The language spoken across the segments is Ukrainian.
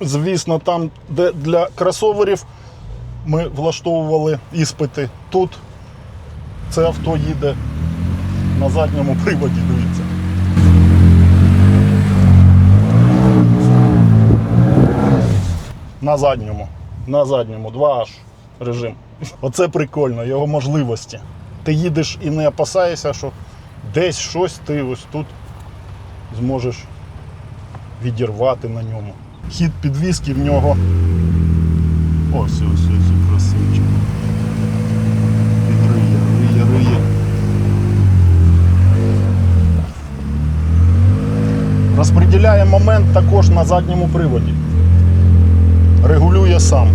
Звісно, там, де для кросоверів ми влаштовували іспити. Тут це авто їде на задньому приводі, дивіться. На задньому. На задньому, 2H режим. Оце прикольно, його можливості. Ти їдеш і не опасаєшся, що десь щось ти ось тут зможеш відірвати на ньому. Хід підвіски в нього. Ось ось ось красивчик. Він риє, риє, риє. Розподіляє момент також на задньому приводі. Регулює сам.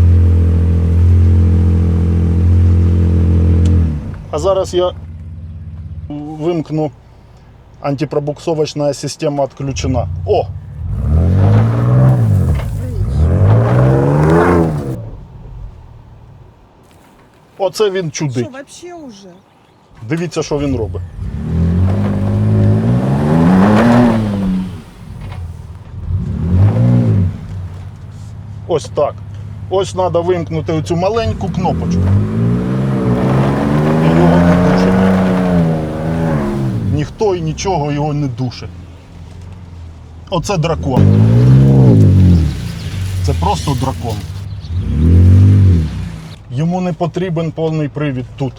А зараз я вимкну антипробуксовочная система отключена. О! Оце він чудить. Что, вообще уже? Дивіться, що він робить. Ось так. Ось треба вимкнути оцю маленьку кнопочку. І його не душить. Ніхто і нічого його не душить. Оце дракон. Це просто дракон. Йому не потрібен повний привід тут.